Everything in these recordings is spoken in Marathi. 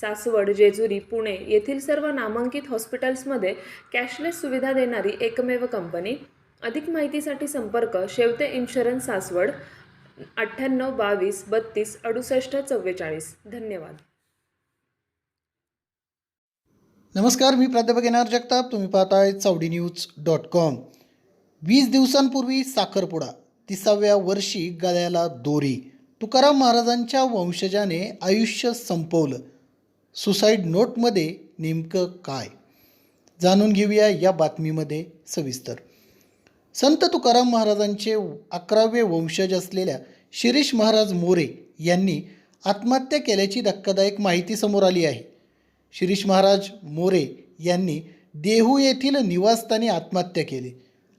सासवड जेजुरी पुणे येथील सर्व नामांकित हॉस्पिटल्समध्ये कॅशलेस सुविधा देणारी एकमेव कंपनी. अधिक माहितीसाठी संपर्क शेवते इन्शुरन्स सासवड अठ्ठ्याण्णव बावीस बत्तीस अडुसष्ट चव्वेचाळीस. धन्यवाद. नमस्कार मी प्राध्यापक येणार जगताप. तुम्ही पाहताय चावडी न्यूज डॉट कॉम. वीस दिवसांपूर्वी साखरपुडा तिसाव्या वर्षी गळ्याला दोरी. तुकाराम महाराजांच्या वंशजाने आयुष्य संपवलं. सुसाईड नोटमध्ये नेमकं काय? जाणून घेऊया या बातमीमध्ये सविस्तर. संत तुकाराम महाराजांचे अकरावे वंशज असलेल्या शिरीष महाराज मोरे यांनी आत्महत्या केल्याची धक्कादायक माहिती समोर आली आहे. शिरीष महाराज मोरे यांनी देहू येथील निवासस्थानी आत्महत्या केली.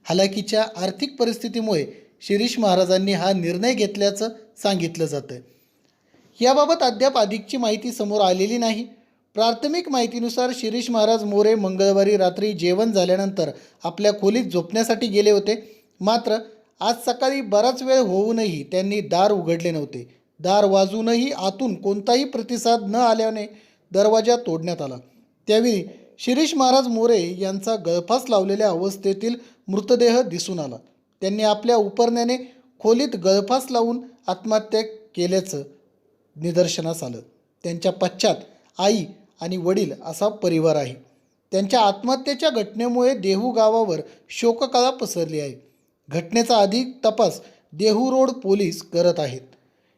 हालाकीच्या आर्थिक परिस्थितीमुळे शिरीष महाराजांनी हा निर्णय घेतल्याचं सांगितलं जातं याबाबत अद्याप अधिकची माहिती समोर आलेली नाही. प्राथमिक माहितीनुसार शिरीष महाराज मोरे मंगळवारी रात्री जेवण झाल्यानंतर आपल्या खोलीत झोपण्यासाठी गेले होते. मात्र आज सकाळी बराच वेळ होऊनही त्यांनी दार उघडले नव्हते. दार वाजूनही आतून कोणताही प्रतिसाद न आल्याने दरवाजा तोडण्यात आला. त्यावेळी शिरीष महाराज मोरे यांचा गळफास लावलेल्या अवस्थेतील मृतदेह दिसून आला. त्यांनी आपल्या उपरण्याने खोलीत गळफास लावून आत्महत्या केल्याचं निदर्शनास आलं. त्यांच्या पश्चात आई आणि वडील असा परिवार आहे. त्यांच्या आत्महत्येच्या घटनेमुळे देहू गावावर शोककळा पसरली आहे. घटनेचा अधिक तपास देहू रोड पोलीस करत आहेत.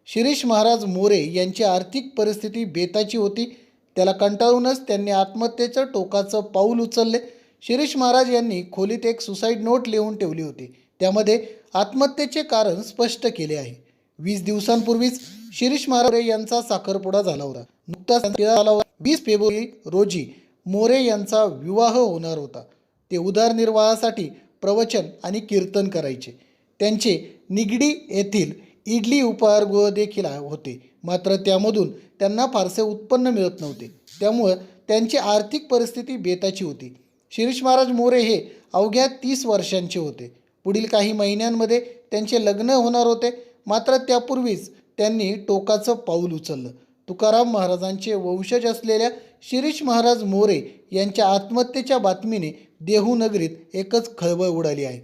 शिरीष महाराज मोरे यांची आर्थिक परिस्थिती बेताची होती. त्याला कंटाळूनच त्यांनी आत्महत्येचं टोकाचं पाऊल उचलले. शिरीष महाराज यांनी खोलीत एक सुसाईड नोट लिहून ठेवली होती. त्यामध्ये आत्महत्येचे कारण स्पष्ट केले आहे. वीस दिवसांपूर्वीच शिरीष महाराज यांचा साखरपुडा झाला होता. नुकताच झाला होता. वीस फेब्रुवारी रोजी मोरे यांचा विवाह होणार होता. ते उदरनिर्वाहासाठी प्रवचन आणि कीर्तन करायचे. त्यांचे निगडी येथील इडली उपहारगृह देखील होते. मात्र त्यामधून त्यांना फारसे उत्पन्न मिळत नव्हते. त्यामुळं त्यांची आर्थिक परिस्थिती बेताची होती. शिरीष महाराज मोरे हे अवघ्या तीस वर्षांचे होते. पुढील काही महिन्यांमध्ये त्यांचे लग्न होणार होते. मात्र त्यापूर्वीच त्यांनी टोकाचं पाऊल उचललं. तुकाराम महाराजांचे वंशज असलेल्या शिरीष महाराज मोरे यांच्या आत्महत्येच्या बातमीने देहूनगरीत एकच खळबळ उडाली आहे.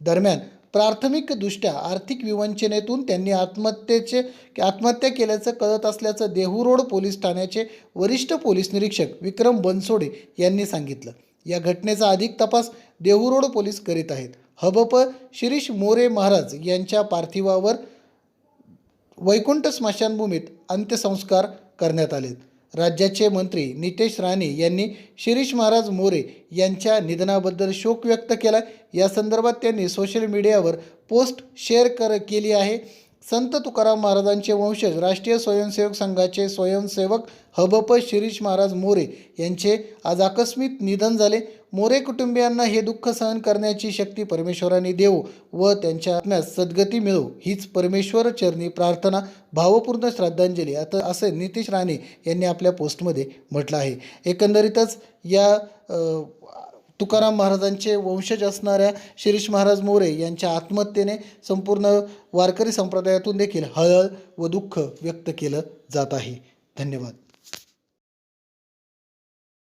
दरम्यान प्राथमिकदृष्ट्या आर्थिक विवंचनेतून त्यांनी आत्महत्येचे आत्महत्या केल्याचं कळत असल्याचं देहू रोड पोलीस ठाण्याचे वरिष्ठ पोलीस निरीक्षक विक्रम बनसोडे यांनी सांगितलं. या घटनेचा अधिक तपास देहू रोड पोलीस करीत आहेत. हबप शिरीष मोरे महाराज यांच्या पार्थिवावर वैकुंठ स्मशानभूमीत अंत्यसंस्कार करण्यात आलेत राज्याचे मंत्री नितेश राणे यांनी शिरीष महाराज मोरे यांच्या निधनाबद्दल शोक व्यक्त केला. या संदर्भात त्यांनी सोशल मीडियावर पोस्ट शेअर कर केली आहे. संत तुकाराम महाराजांचे वंशज राष्ट्रीय स्वयंसेवक संघाचे स्वयंसेवक हबप शिरीष महाराज मोरे यांचे आज आकस्मिक निधन झाले. मोरे कुटुंबियांना हे दुःख सहन करण्याची शक्ती परमेश्वराने देऊ व त्यांच्या आत्म्यास सद्गती मिळो हीच परमेश्वर चरणी प्रार्थना भावपूर्ण श्रद्धांजली. आता असे नितीश राणे यांनी आपल्या पोस्टमध्ये म्हटलं आहे. एकंदरीतच या तुकाराम महाराजांचे वंशज असणाऱ्या शिरीष महाराज मोरे यांच्या आत्महत्येने संपूर्ण वारकरी संप्रदायातून देखील हळहळ व दुःख व्यक्त केलं जात आहे. धन्यवाद.